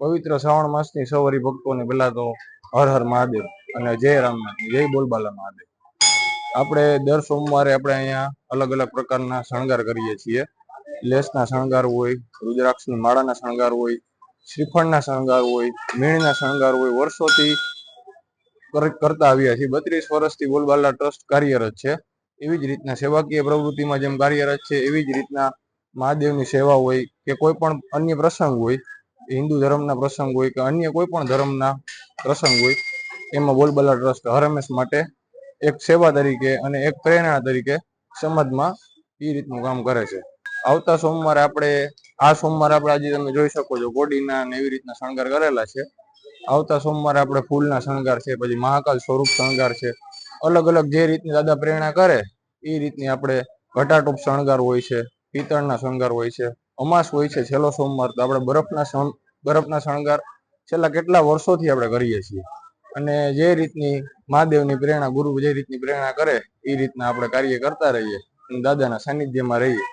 પવિત્ર શ્રાવણ માસની સવારી ભક્તોને પહેલા તો હર હર મહાદેવ અને જય રામનાથ જય બોલબાલા મહાદેવ. આપણે દર સોમવારે આપણે અહીંયા અલગ અલગ પ્રકારના શણગાર કરીએ છીએ. લેસના શણગાર હોય, રુદ્રાક્ષની માળાના શણગાર હોય, શ્રીફળના શણગાર હોય, મીણના શણગાર હોય, વર્ષોથી કરતા આવ્યા છીએ. બત્રીસ વર્ષથી બોલબાલા ટ્રસ્ટ કાર્યરત છે. એવી જ રીતના સેવાકીય પ્રવૃત્તિમાં જેમ કાર્યરત છે, એવી જ રીતના મહાદેવની સેવા હોય કે કોઈ પણ અન્ય પ્રસંગ હોય હિન્દુ ધર્મના પ્રસંગ હોય કે અન્ય કોઈ પણ ધર્મના પ્રસંગ હોય, એમાં બોલબલા ટ્રસ્ટ હરમેશ માટે એક સેવા તરીકે અને એક પ્રેરણા તરીકે સમાજમાં એ રીતનું કામ કરે છે. આવતા સોમવારે આપણે, આ સોમવારે આપણે આજે તમે જોઈ શકો છો, ગોડીના ને એવી રીતના શણગાર કરેલા છે. આવતા સોમવારે આપણે ફૂલના શણગાર છે, પછી મહાકાલ સ્વરૂપ શણગાર છે. અલગ અલગ જે રીતની દાદા પ્રેરણા કરે એ રીતની આપણે ઘટાટોપ શણગાર હોય છે, પિત્તળના શણગાર હોય છે. અમાસ હોય છે છેલ્લો સોમવાર તો આપણે બરફના શણ બરફના શણગાર છેલ્લા કેટલા વર્ષોથી આપણે કરીએ છીએ. અને જે રીતની મહાદેવની પ્રેરણા, ગુરુ જે રીતની પ્રેરણા કરે, એ રીતના આપણે કાર્ય કરતા રહીએ અને દાદાના સાનિધ્યમાં રહીએ.